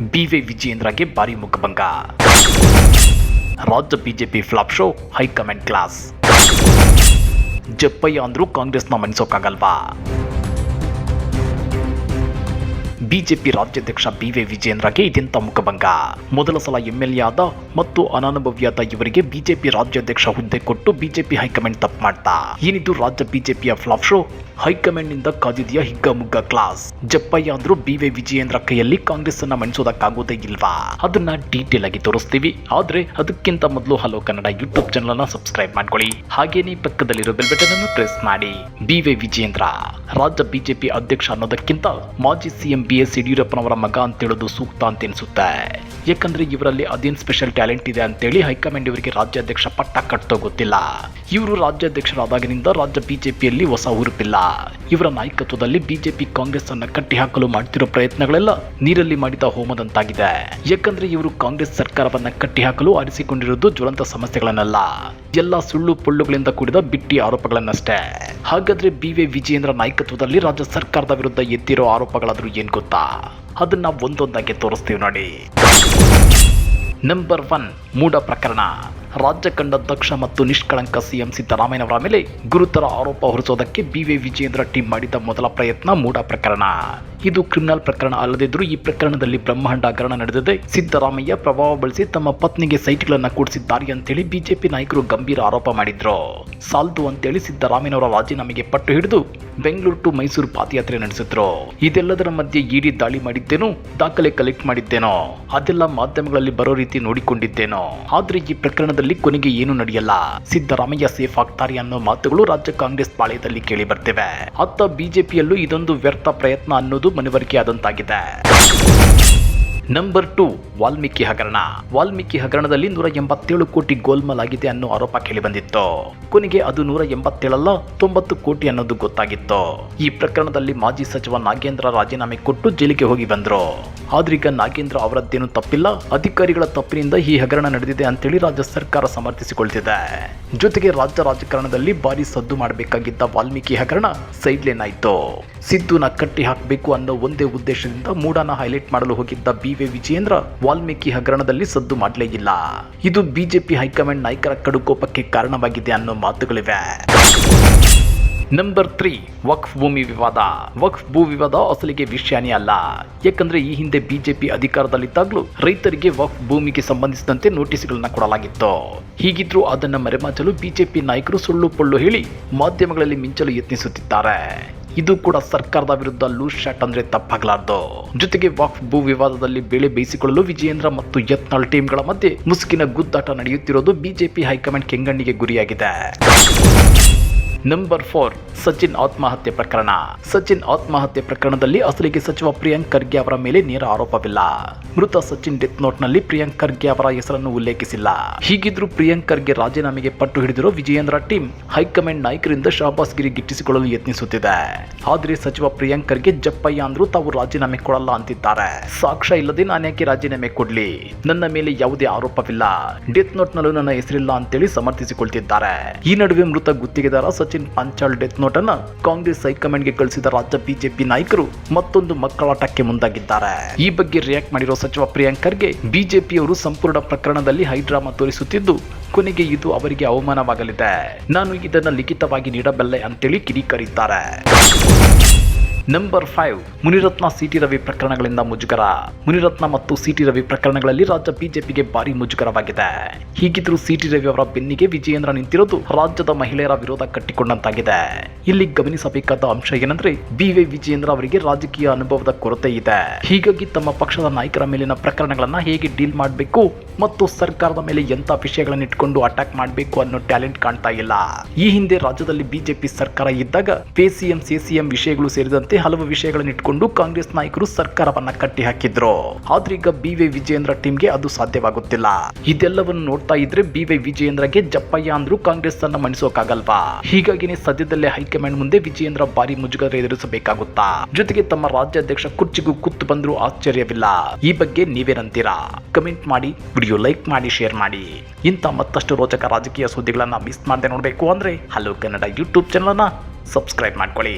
B Y ವಿಜಯೇಂದ್ರಗೆ ಭಾರಿ ಮುಖಭಂಗ. ರಾಜ್ಯ BJP flop show, high command class. ಜಪ್ಪಯ್ಯ ಅಂದ್ರೂ ಕಾಂಗ್ರೆಸ್ನ ಮನಿಸೋಕ್ಕಾಗಲ್ವಾ ಬಿಜೆಪಿ ರಾಜ್ಯಾಧ್ಯಕ್ಷ ಬಿ ವಿ ವಿಜಯೇಂದ್ರಗೆ ಇದೆಂತ ಮುಖಭಂಗ. ಮೊದಲ ಸಲ ಎಂಎಲ್ಎ ಆದ ಮತ್ತು ಅನಾನುಭವಿಯಾದ ಇವರಿಗೆ ಬಿಜೆಪಿ ರಾಜ್ಯಾಧ್ಯಕ್ಷ ಹುದ್ದೆ ಕೊಟ್ಟು ಬಿಜೆಪಿ ಹೈಕಮಾಂಡ್ ತಪ್ಪು ಮಾಡ್ತಾ. ಏನಿದು ರಾಜ್ಯ ಬಿಜೆಪಿಯ ಫ್ಲಾಪ್ ಶೋ? ಹೈಕಮಾಂಡ್ನಿಂದ ಕಾದಿದೆಯ ಹಿಗ್ಗಮುಗ್ಗ ಕ್ಲಾಸ್? ಜಪ್ಪಯ್ಯ ಅಂದ್ರು ಬಿ ವಿ ವಿಜಯೇಂದ್ರ ಕೈಯಲ್ಲಿ ಕಾಂಗ್ರೆಸ್ ಅನ್ನ ಮಣಿಸೋದಕ್ಕಾಗೋದೇ ಇಲ್ವಾ? ಅದನ್ನ ಡೀಟೇಲ್ ಆಗಿ ತೋರಿಸ್ತೀವಿ. ಆದ್ರೆ ಅದಕ್ಕಿಂತ ಮೊದಲು ಹಲೋ ಕನ್ನಡ ಯೂಟ್ಯೂಬ್ ಚಾನಲ್ ಅನ್ನ ಸಬ್ಸ್ಕ್ರೈಬ್ ಮಾಡ್ಕೊಳ್ಳಿ. ಹಾಗೇನೇ ಪಕ್ಕದಲ್ಲಿರೋ ಬೆಲ್ ಬಟನ್ ಅನ್ನು ಪ್ರೆಸ್ ಮಾಡಿ. ಬಿ ವಿ ವಿಜಯೇಂದ್ರ, ರಾಜ್ಯ ಬಿಜೆಪಿ ಅಧ್ಯಕ್ಷ ಅನ್ನೋದಕ್ಕಿಂತ ಮಾಜಿ ಸಿಎಂ ಬಿ ಎಸ್ ಯಡಿಯೂರಪ್ಪನವರ ಮಗ ಅಂತೇಳೋದು ಸೂಕ್ತ ಅಂತ ಅನಿಸುತ್ತೆ ಯಾಕಂದ್ರೆ ಇವರಲ್ಲಿ ಅದೇನ್ ಸ್ಪೆಷಲ್ ಟ್ಯಾಲೆಂಟ್ ಇದೆ ಅಂತೇಳಿ ಹೈಕಮಾಂಡ್ ಇವರಿಗೆ ರಾಜ್ಯಾಧ್ಯಕ್ಷ ಪಟ್ಟ ಕಟ್ಟೋ ಗೊತ್ತಿಲ್ಲ. ಇವರು ರಾಜ್ಯಾಧ್ಯಕ್ಷರಾದಾಗಿನಿಂದ ರಾಜ್ಯ ಬಿಜೆಪಿಯಲ್ಲಿ ಹೊಸ ಹುರುಪಿಲ್ಲ. ಇವರ ನಾಯಕತ್ವದಲ್ಲಿ ಬಿಜೆಪಿ ಕಾಂಗ್ರೆಸ್ ಅನ್ನ ಕಟ್ಟಿ ಹಾಕಲು ಮಾಡ್ತಿರೋ ಪ್ರಯತ್ನಗಳೆಲ್ಲ ನೀರಲ್ಲಿ ಮಾಡಿದ ಹೋಮದಂತಾಗಿದೆ. ಯಾಕಂದ್ರೆ ಇವರು ಕಾಂಗ್ರೆಸ್ ಸರ್ಕಾರವನ್ನ ಕಟ್ಟಿ ಹಾಕಲು ಆರಿಸಿಕೊಂಡಿರುವುದು ಜ್ವಲಂತ ಸಮಸ್ಯೆಗಳನ್ನಲ್ಲ. ಎಲ್ಲ ಸುಳ್ಳು ಪೊಳ್ಳುಗಳಿಂದ ಕೂಡಿದ ಬಿಟ್ಟಿ ಆರೋಪಗಳನ್ನಷ್ಟೇ. ಹಾಗಾದ್ರೆ ಬಿ ವಿ ವಿಜಯೇಂದ್ರ ನಾಯಕತ್ವದಲ್ಲಿ ರಾಜ್ಯ ಸರ್ಕಾರದ ವಿರುದ್ಧ ಎದ್ದಿರೋ ಆರೋಪಗಳಾದರೂ ಏನ್ ಗೊತ್ತಾ? ಅದನ್ನ ಒಂದೊಂದಾಗಿ ತೋರಿಸ್ತೀವಿ ನೋಡಿ. ನಂಬರ್ ಒನ್ ಮೂಢ ಪ್ರಕರಣ. ರಾಜ್ಯ ಕಂಡ ದಕ್ಷ ಮತ್ತು ನಿಷ್ಕಳಂಕ ಸಿಎಂ ಸಿದ್ದರಾಮಯ್ಯನವರ ಮೇಲೆ ಗುರುತರ ಆರೋಪ ಹೊರಿಸೋದಕ್ಕೆ ಬಿ ವಿಜೇಂದ್ರ ವಿಜಯೇಂದ್ರ ಟೀಮ್ ಮಾಡಿದ ಮೊದಲ ಪ್ರಯತ್ನ ಮೂಢ ಪ್ರಕರಣ. ಇದು ಕ್ರಿಮಿನಲ್ ಪ್ರಕರಣ ಅಲ್ಲದಿದ್ರು ಈ ಪ್ರಕರಣದಲ್ಲಿ ಬ್ರಹ್ಮಾಂಡ ಹಗರಣ ನಡೆದಿದೆ. ಸಿದ್ದರಾಮಯ್ಯ ಪ್ರಭಾವ ಬಳಸಿ ತಮ್ಮ ಪತ್ನಿಗೆ ಸೈಟ್ಗಳನ್ನು ಕೂಡಿಸಿದ್ದಾರೆ ಅಂತೇಳಿ ಬಿಜೆಪಿ ನಾಯಕರು ಗಂಭೀರ ಆರೋಪ ಮಾಡಿದ್ರು. ಸಾಲ್ದು ಅಂತೇಳಿ ಸಿದ್ದರಾಮಯ್ಯನವರ ರಾಜೀನಾಮೆಗೆ ಪಟ್ಟು ಹಿಡಿದು ಬೆಂಗಳೂರು ಟು ಮೈಸೂರು ಪಾದಯಾತ್ರೆ ನಡೆಸಿದ್ರು. ಇದೆಲ್ಲದರ ಮಧ್ಯೆ ಇಡಿ ದಾಳಿ ಮಾಡಿದ್ದೇನೋ, ದಾಖಲೆ ಕಲೆಕ್ಟ್ ಮಾಡಿದ್ದೇನೋ, ಅದೆಲ್ಲ ಮಾಧ್ಯಮಗಳಲ್ಲಿ ಬರೋ ರೀತಿ ನೋಡಿಕೊಂಡಿದ್ದೇನೋ. ಆದ್ರೆ ಈ ಪ್ರಕರಣದಲ್ಲಿ ಕೊನೆಗೆ ಏನು ನಡೆಯಲ್ಲ. ಸಿದ್ದರಾಮಯ್ಯ ಸೇಫ್ ಆಗ್ತಾರೆ ಅನ್ನೋ ಮಾತುಗಳು ರಾಜ್ಯ ಕಾಂಗ್ರೆಸ್ ಪಾಳ್ಯದಲ್ಲಿ ಕೇಳಿ ಬರ್ತೇವೆ. ಅತ್ತ ಬಿಜೆಪಿಯಲ್ಲೂ ಇದೊಂದು ವ್ಯರ್ಥ ಪ್ರಯತ್ನ ಅನ್ನೋದು ಮನವರಿಕೆ ಆದಂತಾಗಿದೆ ನಂಬರ್ ಟು ವಾಲ್ಮೀಕಿ ಹಗರಣ. ವಾಲ್ಮೀಕಿ ಹಗರಣದಲ್ಲಿ ನೂರ ಎಂಬತ್ತೇಳು ಕೋಟಿ ಗೋಲ್ಮಾಲ್ ಆಗಿದೆ ಅನ್ನೋ ಆರೋಪ ಕೇಳಿ ಬಂದಿತ್ತು ಕೊನೆಗೆ ಅದು ನೂರ ಎಂಬತ್ತೇಳಲ್ಲ, ತೊಂಬತ್ತು ಕೋಟಿ ಅನ್ನೋದು ಗೊತ್ತಾಗಿತ್ತು. ಈ ಪ್ರಕರಣದಲ್ಲಿ ಮಾಜಿ ಸಚಿವ ನಾಗೇಂದ್ರ ರಾಜೀನಾಮೆ ಕೊಟ್ಟು ಜೈಲಿಗೆ ಹೋಗಿ ಬಂದ್ರು. ಆದ್ರೀಗ ನಾಗೇಂದ್ರ ಅವರದ್ದೇನು ತಪ್ಪಿಲ್ಲ? ಅಧಿಕಾರಿಗಳ ತಪ್ಪಿನಿಂದ ಈ ಹಗರಣ ನಡೆದಿದೆ ಅಂತೇಳಿ ರಾಜ್ಯ ಸರ್ಕಾರ ಸಮರ್ಥಿಸಿಕೊಳ್ತಿದೆ. ಜೊತೆಗೆ ರಾಜ್ಯ ರಾಜಕಾರಣದಲ್ಲಿ ಭಾರಿ ಸದ್ದು ಮಾಡಬೇಕಾಗಿದ್ದ ವಾಲ್ಮೀಕಿ ಹಗರಣ ಸೈಡ್ಲೈನ್ ಆಯ್ತು. ಸಿದ್ದುನ ಕಟ್ಟಿ ಹಾಕಬೇಕು ಅನ್ನೋ ಒಂದೇ ಉದ್ದೇಶದಿಂದ ಮೂಡಾನ ಹೈಲೈಟ್ ಮಾಡಲು ಹೋಗಿದ್ದ ಬಿ ವೈ ವಿಜಯೇಂದ್ರ ವಾಲ್ಮೀಕಿ ಹಗರಣದಲ್ಲಿ ಸದ್ದು ಮಾಡಲೇ ಇಲ್ಲ. ಇದು ಬಿಜೆಪಿ ಹೈಕಮಾಂಡ್ ನಾಯಕರ ಕಡುಕೋಪಕ್ಕೆ ಕಾರಣವಾಗಿದೆ ಅನ್ನೋ ಮಾತುಗಳಿವೆ. ನಂಬರ್ ತ್ರೀ ವಕ್ಫ್ ಭೂಮಿ ವಿವಾದ. ವಕ್ಫ್ ಭೂ ವಿವಾದ ಅಸಲಿಗೆ ವಿಷಯನೇ ಅಲ್ಲ. ಯಾಕಂದ್ರೆ ಈ ಹಿಂದೆ ಬಿಜೆಪಿ ಅಧಿಕಾರದಲ್ಲಿದ್ದಾಗಲೂ ರೈತರಿಗೆ ವಕ್ಫ್ ಭೂಮಿಗೆ ಸಂಬಂಧಿಸಿದಂತೆ ನೋಟಿಸ್ಗಳನ್ನ ಕೊಡಲಾಗಿತ್ತು. ಹೀಗಿದ್ರೂ ಅದನ್ನ ಮರೆಮಾಚಲು ಬಿಜೆಪಿ ನಾಯಕರು ಸುಳ್ಳು ಪೊಳ್ಳು ಹೇಳಿ ಮಾಧ್ಯಮಗಳಲ್ಲಿ ಮಿಂಚಲು ಯತ್ನಿಸುತ್ತಿದ್ದಾರೆ. ಇದು ಕೂಡ ಸರ್ಕಾರದ ವಿರುದ್ಧ ಲೂಸ್ ಶಾಟ್ ಅಂದ್ರೆ ತಪ್ಪಾಗಲಾರ್ದು. ಜೊತೆಗೆ ವಾಕ್ ಭೂ ವಿವಾದದಲ್ಲಿ ಬೆಳೆ ಬೇಯಿಸಿಕೊಳ್ಳಲು ವಿಜಯೇಂದ್ರ ಮತ್ತು ಯತ್ನಾಳ್ ಟೀಮ್ಗಳ ಮಧ್ಯೆ ಮುಸುಕಿನ ಗುದ್ದಾಟ ನಡೆಯುತ್ತಿರೋದು ಬಿಜೆಪಿ ಹೈಕಮಾಂಡ್ ಕೆಂಗಣ್ಣಿಗೆ ಗುರಿಯಾಗಿದೆ. ನಂಬರ್ ಫೋರ್ ಸಚಿನ್ ಆತ್ಮಹತ್ಯೆ ಪ್ರಕರಣ. ಸಚಿನ್ ಆತ್ಮಹತ್ಯೆ ಪ್ರಕರಣದಲ್ಲಿ ಅಸಲಿಗೆ ಸಚಿವ ಪ್ರಿಯಾಂಕ್ ಖರ್ಗೆ ಅವರ ಮೇಲೆ ನೇರ ಆರೋಪವಿಲ್ಲ. ಮೃತ ಸಚಿನ್ ಡೆತ್ ನೋಟ್ನಲ್ಲಿ ಪ್ರಿಯಾಂಕ್ ಖರ್ಗೆ ಅವರ ಹೆಸರನ್ನು ಉಲ್ಲೇಖಿಸಿಲ್ಲ. ಹೀಗಿದ್ರೂ ಪ್ರಿಯಾಂಕ್ ಖರ್ಗೆ ರಾಜೀನಾಮೆಗೆ ಪಟ್ಟು ಹಿಡಿದಿರೋ ವಿಜಯೇಂದ್ರ ಟೀಮ್ ಹೈಕಮಾಂಡ್ ನಾಯಕರಿಂದ ಶಾಬಾಸ್ಗಿರಿ ಗಿಟ್ಟಿಸಿಕೊಳ್ಳಲು ಯತ್ನಿಸುತ್ತಿದೆ. ಆದ್ರೆ ಸಚಿವ ಪ್ರಿಯಾಂಕ್ ಖರ್ಗೆ ಜಪ್ಪಯ್ಯ ಅಂದ್ರೂ ತಾವು ರಾಜೀನಾಮೆ ಕೊಡಲ್ಲ ಅಂತಿದ್ದಾರೆ. ಸಾಕ್ಷ್ಯ ಇಲ್ಲದೆ ನಾನ್ಯಾಕೆ ರಾಜೀನಾಮೆ ಕೊಡ್ಲಿ? ನನ್ನ ಮೇಲೆ ಯಾವುದೇ ಆರೋಪವಿಲ್ಲ. ಡೆತ್ ನೋಟ್ನಲ್ಲೂ ನನ್ನ ಹೆಸರಿಲ್ಲ ಅಂತೇಳಿ ಸಮರ್ಥಿಸಿಕೊಳ್ತಿದ್ದಾರೆ. ಈ ನಡುವೆ ಮೃತ ಗುತ್ತಿಗೆದಾರ ಸಚಿನ್ ಪಂಚಾಲ್ ಡೆತ್ ನೋಟ್ ಅನ್ನ ಕಾಂಗ್ರೆಸ್ ಹೈಕಮಾಂಡ್ಗೆ ಕಳಿಸಿದ ರಾಜ್ಯ ಬಿಜೆಪಿ ನಾಯಕರು ಮತ್ತೊಂದು ಮಕ್ಕಳಾಟಕ್ಕೆ ಮುಂದಾಗಿದ್ದಾರೆ. ಈ ಬಗ್ಗೆ ರಿಯಾಕ್ಟ್ ಮಾಡಿರೋ ಸಚಿವ ಪ್ರಿಯಾಂಕರ್ಗೆ ಬಿಜೆಪಿಯವರು ಸಂಪೂರ್ಣ ಪ್ರಕರಣದಲ್ಲಿ ಹೈಡ್ರಾಮಾ ತೋರಿಸುತ್ತಿದ್ದು, ಕೊನೆಗೆ ಇದು ಅವರಿಗೆ ಅವಮಾನವಾಗಲಿದೆ. ನಾನು ಇದನ್ನು ಲಿಖಿತವಾಗಿ ನೀಡಬಲ್ಲೆ ಅಂತೇಳಿ ಕಿಡಿಕಾರಿದ್ದಾರೆ. Number five Munirathna CT Ravi ಪ್ರಕರಣಗಳಿಂದ ಮುಜುಗರ. ಮುನಿರತ್ನ ಮತ್ತು ಸಿಟಿ ರವಿ ಪ್ರಕರಣಗಳಲ್ಲಿ ರಾಜ್ಯ ಬಿಜೆಪಿಗೆ ಭಾರಿ ಮುಜುಗರವಾಗಿದೆ. ಹೀಗಿದ್ರೂ ಸಿಟಿ ರವಿ ಅವರ ಬೆನ್ನಿಗೆ ವಿಜಯೇಂದ್ರ ನಿಂತಿರೋದು ರಾಜ್ಯದ ಮಹಿಳೆಯರ ವಿರೋಧ ಕಟ್ಟಿಕೊಂಡಂತಾಗಿದೆ. ಇಲ್ಲಿ ಗಮನಿಸಬೇಕಾದ ಅಂಶ ಏನಂದ್ರೆ ಬಿ ವೈ ವಿಜಯೇಂದ್ರ ಅವರಿಗೆ ರಾಜಕೀಯ ಅನುಭವದ ಕೊರತೆ ಇದೆ. ಹೀಗಾಗಿ ತಮ್ಮ ಪಕ್ಷದ ನಾಯಕರ ಮೇಲಿನ ಪ್ರಕರಣಗಳನ್ನ ಹೇಗೆ ಡೀಲ್ ಮಾಡಬೇಕು ಮತ್ತು ಸರ್ಕಾರದ ಮೇಲೆ ಎಂತ ವಿಷಯಗಳನ್ನ ಇಟ್ಕೊಂಡು ಅಟ್ಯಾಕ್ ಮಾಡಬೇಕು ಅನ್ನೋ ಟ್ಯಾಲೆಂಟ್ ಕಾಣ್ತಾ ಇಲ್ಲ. ಈ ಹಿಂದೆ ರಾಜ್ಯದಲ್ಲಿ ಬಿಜೆಪಿ ಸರ್ಕಾರ ಇದ್ದಾಗ ಪಿಸಿಎಂ ಸಿಸಿಎಂ ವಿಷಯಗಳು ಸೇರಿದಂತೆ ಹಲವು ವಿಷಯಗಳನ್ನು ಇಟ್ಕೊಂಡು ಕಾಂಗ್ರೆಸ್ ನಾಯಕರು ಸರ್ಕಾರವನ್ನ ಕಟ್ಟಿ ಹಾಕಿದ್ರು ಆದ್ರೆ ಈಗ ಬಿ ವೈ ವಿಜಯೇಂದ್ರ ಟೀಮ್ಗೆ ಅದು ಸಾಧ್ಯವಾಗುತ್ತಿಲ್ಲ. ಇದೆಲ್ಲವನ್ನು ನೋಡ್ತಾ ಇದ್ರೆ ಬಿ ವೈ ವಿಜಯೇಂದ್ರಗೆ ಜಪ್ಪಯ್ಯ ಅಂದ್ರೂ ಕಾಂಗ್ರೆಸ್ ಅನ್ನ ಮಣಿಸೋಕಾಗಲ್ವಾ? ಹೀಗಾಗಿನೇ ಸದ್ಯದಲ್ಲೇ ಹೈಕಮಾಂಡ್ ಮುಂದೆ ವಿಜಯೇಂದ್ರ ಬಾರಿ ಮುಜುಗರ ಎದುರಿಸಬೇಕಾಗುತ್ತಾ? ಜೊತೆಗೆ ತಮ್ಮ ರಾಜ್ಯಾಧ್ಯಕ್ಷ ಕುರ್ಚಿಗೂ ಕುತ್ತು ಬಂದ್ರು ಆಶ್ಚರ್ಯವಿಲ್ಲ. ಈ ಬಗ್ಗೆ ನೀವೇನಂತೀರಾ ಕಮೆಂಟ್ ಮಾಡಿ, ವಿಡಿಯೋ ಲೈಕ್ ಮಾಡಿ, ಶೇರ್ ಮಾಡಿ. ಇಂಥ ಮತ್ತಷ್ಟು ರೋಚಕ ರಾಜಕೀಯ ಸುದ್ದಿಗಳನ್ನ ಮಿಸ್ ಮಾಡದೆ ನೋಡಬೇಕು ಅಂದ್ರೆ ಹಲೋ ಕನ್ನಡ ಯೂಟ್ಯೂಬ್ ಚಾನಲ್ನ ಸಬ್ಸ್ಕ್ರೈಬ್ ಮಾಡ್ಕೊಳ್ಳಿ.